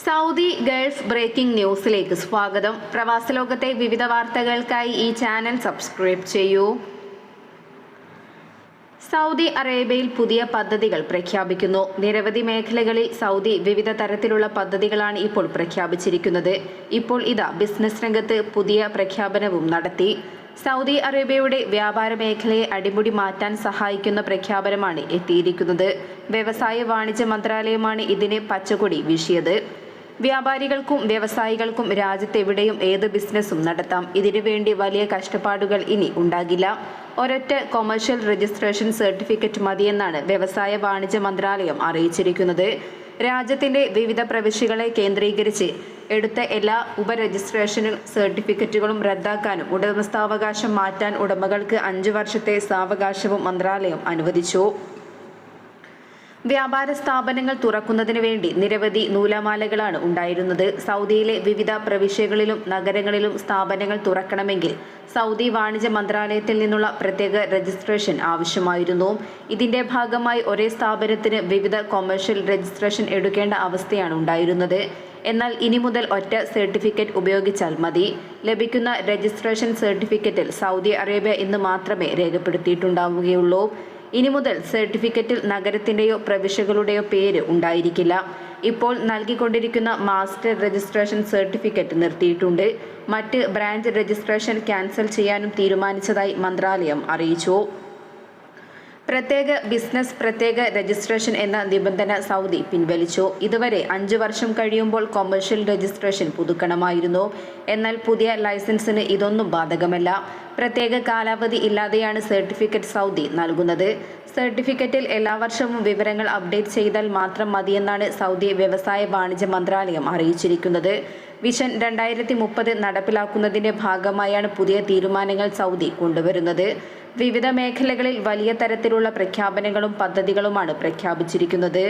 Saudi Gulf breaking ന്യൂസിലേക്ക് സ്വാഗതം. പ്രവാസ ലോകത്തെ വിവിധ വാർത്തകൾക്കായി ഈ ചാനൽ സബ്സ്ക്രൈബ് ചെയ്യൂ. സൗദി അറേബ്യയിൽ പുതിയ പദ്ധതികൾ പ്രഖ്യാപിക്കുന്നു. നിരവധി മേഖലകളിൽ സൗദി വിവിധ തരത്തിലുള്ള പദ്ധതികളാണ് ഇപ്പോൾ പ്രഖ്യാപിച്ചിരിക്കുന്നത്. ഇപ്പോൾ ഇതാ ബിസിനസ് രംഗത്ത് പുതിയ പ്രഖ്യാപനവും നടത്തി. സൗദി അറേബ്യയുടെ വ്യാപാര മേഖലയെ അടിമുടി മാറ്റാൻ സഹായിക്കുന്ന പ്രഖ്യാപനമാണ് എത്തിയിരിക്കുന്നത്. വ്യവസായ വാണിജ്യ മന്ത്രാലയമാണ് ഇതിന് പച്ചക്കൊടി വീശിയത്. വ്യാപാരികൾക്കും വ്യവസായികൾക്കും രാജ്യത്തെവിടെയും ഏത് ബിസിനസ്സും നടത്താം. ഇതിനുവേണ്ടി വലിയ കഷ്ടപ്പാടുകൾ ഇനി ഉണ്ടാകില്ല. ഒരൊറ്റ കൊമേഴ്ഷ്യൽ രജിസ്ട്രേഷൻ സർട്ടിഫിക്കറ്റ് മതിയെന്നാണ് വ്യവസായ വാണിജ്യ മന്ത്രാലയം അറിയിച്ചിരിക്കുന്നത്. രാജ്യത്തിന്റെ വിവിധ പ്രവിശ്യകളെ കേന്ദ്രീകരിച്ച് എടുത്ത എല്ലാ ഉപരജിസ്ട്രേഷൻ സർട്ടിഫിക്കറ്റുകളും റദ്ദാക്കാനും ഉടമസ്ഥാവകാശം മാറ്റാൻ ഉടമകൾക്ക് അഞ്ചു വർഷത്തെ സാവകാശവും മന്ത്രാലയം അനുവദിച്ചു. വ്യാപാര സ്ഥാപനങ്ങൾ തുറക്കുന്നതിന് വേണ്ടി നിരവധി നൂലമാലകളാണ് ഉണ്ടായിരുന്നത്. സൗദിയിലെ വിവിധ പ്രവിശ്യകളിലും നഗരങ്ങളിലും സ്ഥാപനങ്ങൾ തുറക്കണമെങ്കിൽ സൗദി വാണിജ്യ മന്ത്രാലയത്തിൽ നിന്നുള്ള പ്രത്യേക രജിസ്ട്രേഷൻ ആവശ്യമായിരുന്നു. ഇതിന്റെ ഭാഗമായി ഒരേ സ്ഥാപനത്തിന് വിവിധ കൊമേഴ്ഷ്യൽ രജിസ്ട്രേഷൻ എടുക്കേണ്ട അവസ്ഥയാണ് ഉണ്ടായിരുന്നത്. എന്നാൽ ഇനി മുതൽ ഒറ്റ സർട്ടിഫിക്കറ്റ് ഉപയോഗിച്ചാൽ മതി. ലഭിക്കുന്ന രജിസ്ട്രേഷൻ സർട്ടിഫിക്കറ്റിൽ സൗദി അറേബ്യ എന്ന് മാത്രമേ രേഖപ്പെടുത്തിയിട്ടുണ്ടാവുകയുള്ളൂ. ഇനി മുതൽ സർട്ടിഫിക്കറ്റിൽ നഗരത്തിന്റെയോ പ്രവിശ്യകളുടെയോ പേര് ഉണ്ടായിരിക്കില്ല. ഇപ്പോൾ നൽകിക്കൊണ്ടിരിക്കുന്ന മാസ്റ്റർ രജിസ്ട്രേഷൻ സർട്ടിഫിക്കറ്റ് നിർത്തിയിട്ടുണ്ട്. മറ്റ് ബ്രാഞ്ച് രജിസ്ട്രേഷൻ ക്യാൻസൽ ചെയ്യാനും തീരുമാനിച്ചതായി മന്ത്രാലയം അറിയിച്ചു. പ്രത്യേക ബിസിനസ് പ്രത്യേക രജിസ്ട്രേഷൻ എന്ന നിബന്ധന സൗദി പിൻവലിച്ചു. ഇതുവരെ അഞ്ചു വർഷം കഴിയുമ്പോൾ കൊമേഴ്ഷ്യൽ രജിസ്ട്രേഷൻ പുതുക്കണമായിരുന്നു. എന്നാൽ പുതിയ ലൈസൻസിന് ഇതൊന്നും ബാധകമല്ല. പ്രത്യേക കാലാവധി ഇല്ലാതെയാണ് സർട്ടിഫിക്കറ്റ് സൗദി നൽകുന്നത്. സർട്ടിഫിക്കറ്റിൽ എല്ലാ വർഷവും വിവരങ്ങൾ അപ്ഡേറ്റ് ചെയ്താൽ മാത്രം മതിയെന്നാണ് സൗദി വ്യവസായ വാണിജ്യ മന്ത്രാലയം അറിയിച്ചിരിക്കുന്നത്. വിഷൻ രണ്ടായിരത്തി മുപ്പത് നടപ്പിലാക്കുന്നതിന്റെ ഭാഗമായാണ് പുതിയ തീരുമാനങ്ങൾ സൗദി കൊണ്ടുവരുന്നത്. വിവിധ മേഖലകളിൽ വലിയ തരത്തിലുള്ള പ്രഖ്യാപനങ്ങളും പദ്ധതികളുമാണ് പ്രഖ്യാപിച്ചിരിക്കുന്നത്.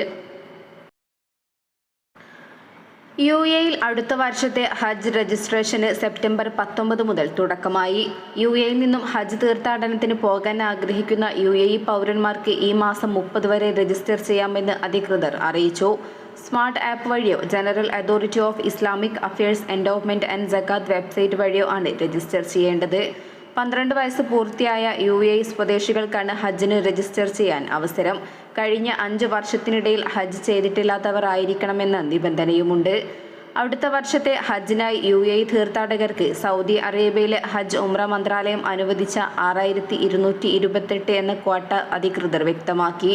യു എയിൽ അടുത്ത വർഷത്തെ ഹജ്ജ് രജിസ്ട്രേഷന് സെപ്റ്റംബർ പത്തൊമ്പത് മുതൽ തുടക്കമായി. യു എയിൽ നിന്നും ഹജ്ജ് തീർത്ഥാടനത്തിന് പോകാൻ ആഗ്രഹിക്കുന്ന യു എ ഇ പൗരന്മാർക്ക് ഈ മാസം മുപ്പത് വരെ രജിസ്റ്റർ ചെയ്യാമെന്ന് അധികൃതർ അറിയിച്ചു. സ്മാർട്ട് ആപ്പ് വഴിയോ general authority of Islamic affairs endowment and ജക്കാത്ത് വെബ്സൈറ്റ് വഴിയോ ആണ് രജിസ്റ്റർ ചെയ്യേണ്ടത്. പന്ത്രണ്ട് വയസ്സ് പൂർത്തിയായ യു എ സ്വദേശികൾക്കാണ് ഹജ്ജിന് രജിസ്റ്റർ ചെയ്യാൻ അവസരം. കഴിഞ്ഞ അഞ്ച് വർഷത്തിനിടയിൽ ഹജ്ജ് ചെയ്തിട്ടില്ലാത്തവർ ആയിരിക്കണമെന്ന നിബന്ധനയുമുണ്ട്. അടുത്ത വർഷത്തെ ഹജ്ജിനായി യു എ തീർത്ഥാടകർക്ക് സൗദി അറേബ്യയിലെ ഹജ്ജ് ഉംറ മന്ത്രാലയം അനുവദിച്ച ആറായിരത്തി ഇരുന്നൂറ്റി ഇരുപത്തെട്ട് എന്ന ക്വാട്ട അധികൃതർ വ്യക്തമാക്കി.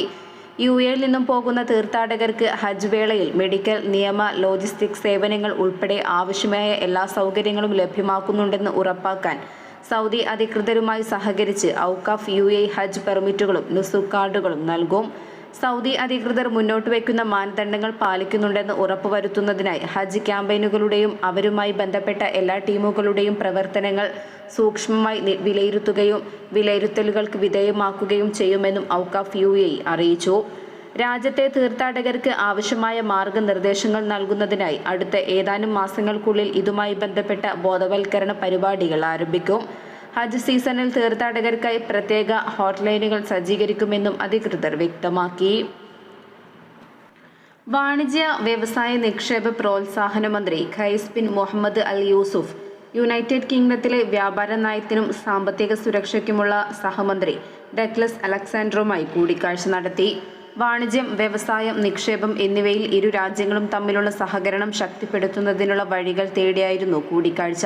യു എയിൽ നിന്നും പോകുന്ന തീർത്ഥാടകർക്ക് ഹജ്ജ് വേളയിൽ മെഡിക്കൽ നിയമ ലോജിസ്റ്റിക് സേവനങ്ങൾ ഉൾപ്പെടെ ആവശ്യമായ എല്ലാ സൗകര്യങ്ങളും ലഭ്യമാക്കുന്നുണ്ടെന്ന് ഉറപ്പാക്കാൻ സൗദി അധികൃതരുമായി സഹകരിച്ച് ഔക്കാഫ് യു എ ഹജ്ജ് പെർമിറ്റുകളും നുസു കാർഡുകളും നൽകും. സൗദി അധികൃതർ മുന്നോട്ട് വയ്ക്കുന്ന മാനദണ്ഡങ്ങൾ പാലിക്കുന്നുണ്ടെന്ന് ഉറപ്പുവരുത്തുന്നതിനായി ഹജ്ജ് ക്യാമ്പയിനുകളുടെയും അവരുമായി ബന്ധപ്പെട്ട എല്ലാ ടീമുകളുടെയും പ്രവർത്തനങ്ങൾ സൂക്ഷ്മമായി വിലയിരുത്തുകയും വിലയിരുത്തലുകൾക്ക് വിധേയമാക്കുകയും ചെയ്യുമെന്നും ഔക്കാഫ് യു അറിയിച്ചു. രാജ്യത്തെ തീർത്ഥാടകർക്ക് ആവശ്യമായ മാർഗനിർദ്ദേശങ്ങൾ നൽകുന്നതിനായി അടുത്ത ഏതാനും മാസങ്ങൾക്കുള്ളിൽ ഇതുമായി ബന്ധപ്പെട്ട ബോധവൽക്കരണ പരിപാടികൾ ആരംഭിക്കും. ഹജ്ജ് സീസണിൽ തീർത്ഥാടകർക്കായി പ്രത്യേക ഹോട്ട്ലൈനുകൾ സജ്ജീകരിക്കുമെന്നും അധികൃതർ വ്യക്തമാക്കി. വാണിജ്യ വ്യവസായ നിക്ഷേപ പ്രോത്സാഹന മന്ത്രി Qais bin Mohammed al Yousuf united കിങ്ഡത്തിലെ വ്യാപാര നയത്തിനും സാമ്പത്തിക സുരക്ഷയ്ക്കുമുള്ള സഹമന്ത്രി ഡഗ്ലസ് അലക്സാൻഡറുമായി കൂടിക്കാഴ്ച നടത്തി. വാണിജ്യം വ്യവസായം നിക്ഷേപം എന്നിവയിൽ ഇരു രാജ്യങ്ങളും തമ്മിലുള്ള സഹകരണം ശക്തിപ്പെടുത്തുന്നതിനുള്ള വഴികൾ തേടിയായിരുന്നു കൂടിക്കാഴ്ച.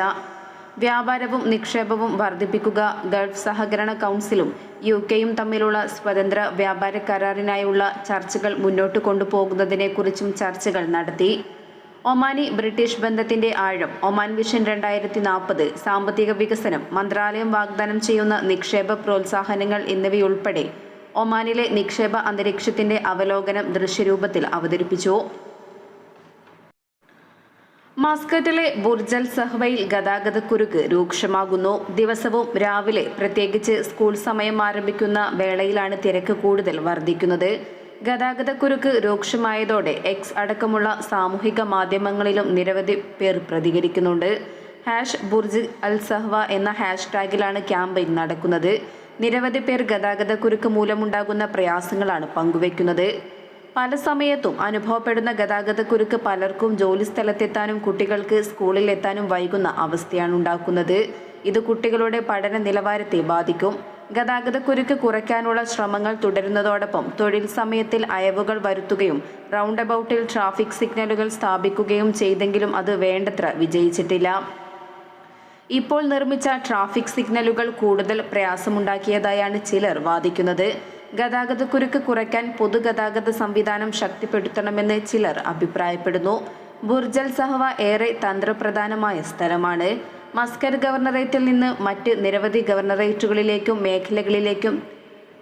വ്യാപാരവും നിക്ഷേപവും വർദ്ധിപ്പിക്കുക ഗൾഫ് സഹകരണ കൗൺസിലും യു കെയും തമ്മിലുള്ള സ്വതന്ത്ര വ്യാപാര കരാറിനായുള്ള ചർച്ചകൾ മുന്നോട്ട് കൊണ്ടുപോകുന്നതിനെക്കുറിച്ചും ചർച്ചകൾ നടത്തി. ഒമാനി ബ്രിട്ടീഷ് ബന്ധത്തിന്റെ ആഴം ഒമാൻ വിഷൻ രണ്ടായിരത്തി നാൽപ്പത് സാമ്പത്തിക വികസനം മന്ത്രാലയം വാഗ്ദാനം ചെയ്യുന്ന നിക്ഷേപ പ്രോത്സാഹനങ്ങൾ എന്നിവയുൾപ്പെടെ ഒമാനിലെ നിക്ഷേപ അന്തരീക്ഷത്തിന്റെ അവലോകനം ദൃശ്യരൂപത്തിൽ അവതരിപ്പിച്ചു. മസ്കറ്റിലെ ബുർജൽ സഹ്വയിൽ ഗതാഗതക്കുരുക്ക് രൂക്ഷമാകുന്നു. ദിവസവും രാവിലെ പ്രത്യേകിച്ച് സ്കൂൾ സമയം ആരംഭിക്കുന്ന വേളയിലാണ് തിരക്ക് കൂടുതൽ വർദ്ധിക്കുന്നത്. ഗതാഗതക്കുരുക്ക് രൂക്ഷമായതോടെ എക്സ് അടക്കമുള്ള സാമൂഹിക മാധ്യമങ്ങളിലും നിരവധി പേർ പ്രതികരിക്കുന്നുണ്ട്. ഹാഷ് ബുർജ് അൽ സഹ്വ എന്ന ഹാഷ്ടാഗിലാണ് ക്യാമ്പയിൻ നടക്കുന്നത്. നിരവധി പേർ ഗതാഗത കുരുക്ക് മൂലമുണ്ടാകുന്ന പ്രയാസങ്ങളാണ് പങ്കുവയ്ക്കുന്നത്. പല സമയത്തും അനുഭവപ്പെടുന്ന ഗതാഗത കുരുക്ക് പലർക്കും ജോലി സ്ഥലത്തെത്താനും കുട്ടികൾക്ക് സ്കൂളിൽ എത്താനും വൈകുന്ന അവസ്ഥയാണ് ഉണ്ടാക്കുന്നത്. ഇത് കുട്ടികളുടെ പഠന നിലവാരത്തെ ബാധിക്കും. ഗതാഗത കുരുക്ക് കുറയ്ക്കാനുള്ള ശ്രമങ്ങൾ തുടരുന്നതോടൊപ്പം തൊഴിൽ സമയത്തിൽ അയവുകൾ വരുത്തുകയും റൗണ്ട് അബൌട്ടിൽ ട്രാഫിക് സിഗ്നലുകൾ സ്ഥാപിക്കുകയും ചെയ്തെങ്കിലും അത് വേണ്ടത്ര വിജയിച്ചിട്ടില്ല. ഇപ്പോൾ നിർമ്മിച്ച ട്രാഫിക് സിഗ്നലുകൾ കൂടുതൽ പ്രയാസമുണ്ടാക്കിയതായാണ് ചിലർ വാദിക്കുന്നത്. ഗതാഗതക്കുരുക്ക് കുറയ്ക്കാൻ പൊതുഗതാഗത സംവിധാനം ശക്തിപ്പെടുത്തണമെന്ന് ചിലർ അഭിപ്രായപ്പെടുന്നു. ബുർജൽ സഹവ ഏറെ തന്ത്രപ്രധാനമായ സ്ഥലമാണ്. മസ്കർ ഗവർണറേറ്റിൽ നിന്ന് മറ്റ് നിരവധി ഗവർണറേറ്റുകളിലേക്കും മേഖലകളിലേക്കും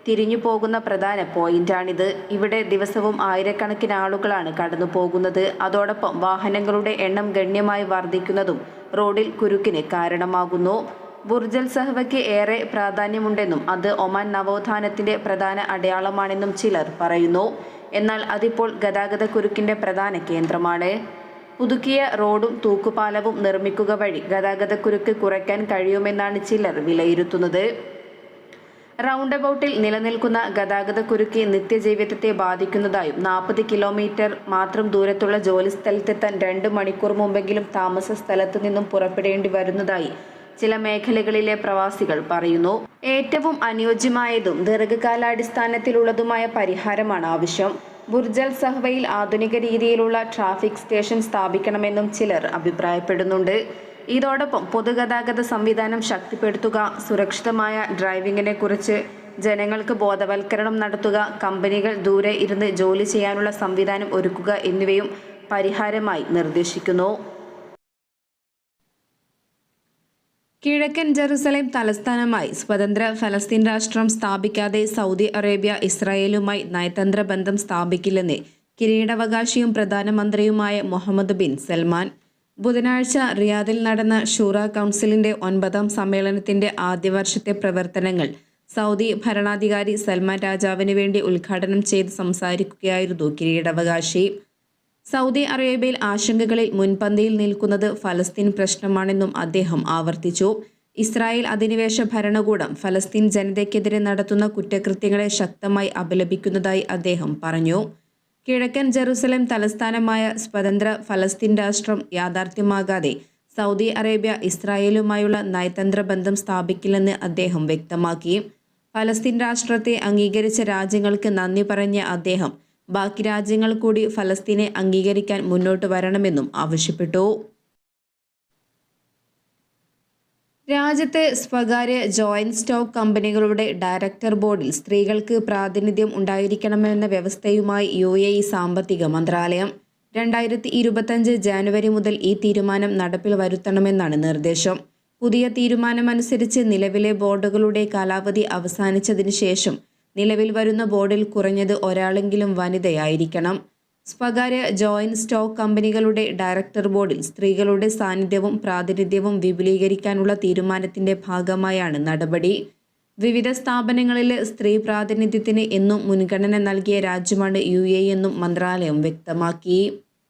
തിരിഞ്ഞു പോകുന്ന പ്രധാന പോയിന്റാണിത്. ഇവിടെ ദിവസവും ആയിരക്കണക്കിന് ആളുകളാണ് കടന്നു പോകുന്നത് അതോടൊപ്പം വാഹനങ്ങളുടെ എണ്ണം ഗണ്യമായി വർദ്ധിക്കുന്നതും റോഡിൽ കുരുക്കിന് കാരണമാകുന്നു. ബുർജൽ സഹവയ്ക്ക് ഏറെ പ്രാധാന്യമുണ്ടെന്നും അത് ഒമാൻ നവോത്ഥാനത്തിന്റെ പ്രധാന അടയാളമാണെന്നും ചിലർ പറയുന്നു. എന്നാൽ അതിപ്പോൾ ഗതാഗത കുരുക്കിന്റെ പ്രധാന കേന്ദ്രമാണ്. പുതുക്കിയ റോഡും തൂക്കുപാലവും നിർമ്മിക്കുക വഴി ഗതാഗതക്കുരുക്ക് കുറയ്ക്കാൻ കഴിയുമെന്നാണ് ചിലർ വിലയിരുത്തുന്നത്. റൗണ്ട് അബൌട്ടിൽ നിലനിൽക്കുന്ന ഗതാഗതക്കുരുക്ക് നിത്യജീവിതത്തെ ബാധിക്കുന്നതായും നാൽപ്പത് കിലോമീറ്റർ മാത്രം ദൂരത്തുള്ള ജോലി സ്ഥലത്തെത്താൻ രണ്ട് മണിക്കൂർ മുമ്പെങ്കിലും താമസ സ്ഥലത്തു നിന്നും പുറപ്പെടേണ്ടി വരുന്നതായി ചില മേഖലകളിലെ പ്രവാസികൾ പറയുന്നു. ഏറ്റവും അനുയോജ്യമായതും ദീർഘകാലാടിസ്ഥാനത്തിലുള്ളതുമായ പരിഹാരമാണ് ആവശ്യം. ബുർജൽ സഹ്വയിൽ ആധുനിക രീതിയിലുള്ള ട്രാഫിക് സ്റ്റേഷൻ സ്ഥാപിക്കണമെന്നും ചിലർ അഭിപ്രായപ്പെടുന്നുണ്ട്. ഇതോടൊപ്പം പൊതുഗതാഗത സംവിധാനം ശക്തിപ്പെടുത്തുക സുരക്ഷിതമായ ഡ്രൈവിങ്ങിനെ കുറിച്ച് ജനങ്ങൾക്ക് ബോധവൽക്കരണം നടത്തുക കമ്പനികൾ ദൂരെ ഇരുന്ന് ജോലി ചെയ്യാനുള്ള സംവിധാനം ഒരുക്കുക എന്നിവയും പരിഹാരമായി നിർദ്ദേശിക്കുന്നു. കിഴക്കൻ ജെറുസലേം തലസ്ഥാനമായി സ്വതന്ത്ര ഫലസ്തീൻ രാഷ്ട്രം സ്ഥാപിക്കാതെ സൗദി അറേബ്യ ഇസ്രായേലുമായി നയതന്ത്ര ബന്ധം സ്ഥാപിക്കില്ലെന്ന് കിരീടാവകാശിയും പ്രധാനമന്ത്രിയുമായ മുഹമ്മദ് ബിൻ സൽമാൻ ബുധനാഴ്ച റിയാദിൽ നടന്ന ഷൂറ കൗൺസിലിന്റെ ഒൻപതാം സമ്മേളനത്തിന്റെ ആദ്യ വർഷത്തെ പ്രവർത്തനങ്ങൾ സൗദി ഭരണാധികാരി സൽമാൻ രാജാവിന് വേണ്ടി ഉദ്ഘാടനം ചെയ്ത് സംസാരിക്കുകയായിരുന്നു കിരീടാവകാശി. സൗദി അറേബ്യയിൽ ആശങ്കകളിൽ മുൻപന്തിയിൽ നിൽക്കുന്നത് ഫലസ്തീൻ പ്രശ്നമാണെന്നും അദ്ദേഹം ആവർത്തിച്ചു. ഇസ്രായേൽ അധിനിവേശ ഭരണകൂടം ഫലസ്തീൻ ജനതയ്ക്കെതിരെ നടത്തുന്ന കുറ്റകൃത്യങ്ങളെ ശക്തമായി അപലപിക്കുന്നതായി അദ്ദേഹം പറഞ്ഞു. കിഴക്കൻ ജെറുസലേം തലസ്ഥാനമായ സ്വതന്ത്ര ഫലസ്തീൻ രാഷ്ട്രം യാഥാർത്ഥ്യമാകാതെ സൗദി അറേബ്യ ഇസ്രായേലുമായുള്ള നയതന്ത്ര ബന്ധം സ്ഥാപിക്കില്ലെന്ന് അദ്ദേഹം വ്യക്തമാക്കി. ഫലസ്തീൻ രാഷ്ട്രത്തെ അംഗീകരിച്ച രാജ്യങ്ങൾക്ക് നന്ദി പറഞ്ഞ അദ്ദേഹം ബാക്കി രാജ്യങ്ങൾ കൂടി ഫലസ്തീനെ അംഗീകരിക്കാൻ മുന്നോട്ട് വരണമെന്നും ആവശ്യപ്പെട്ടു. രാജ്യത്തെ സ്വകാര്യ ജോയിന്റ് സ്റ്റോക്ക് കമ്പനികളുടെ ഡയറക്ടർ ബോർഡിൽ സ്ത്രീകൾക്ക് പ്രാതിനിധ്യം ഉണ്ടായിരിക്കണമെന്ന വ്യവസ്ഥയുമായി യു എ ഇ സാമ്പത്തിക മന്ത്രാലയം. രണ്ടായിരത്തി ഇരുപത്തഞ്ച് ജാനുവരി മുതൽ ഈ തീരുമാനം നടപ്പിൽ വരുത്തണമെന്നാണ് നിർദ്ദേശം. പുതിയ തീരുമാനമനുസരിച്ച് നിലവിലെ ബോർഡുകളുടെ കാലാവധി അവസാനിച്ചതിന് ശേഷം നിലവിൽ വരുന്ന ബോർഡിൽ കുറഞ്ഞത് ഒരാളെങ്കിലും വനിതയായിരിക്കണം. സ്വകാര്യ ജോയിന്റ് സ്റ്റോക്ക് കമ്പനികളുടെ ഡയറക്ടർ ബോർഡിൽ സ്ത്രീകളുടെ സാന്നിധ്യവും പ്രാതിനിധ്യവും വിപുലീകരിക്കാനുള്ള തീരുമാനത്തിന്റെ ഭാഗമായാണ് നടപടി. വിവിധ സ്ഥാപനങ്ങളിലെ സ്ത്രീ പ്രാതിനിധ്യത്തിന് എന്നും മുൻഗണന നൽകിയ രാജ്യമാണ് യു എ എന്നും മന്ത്രാലയം വ്യക്തമാക്കി.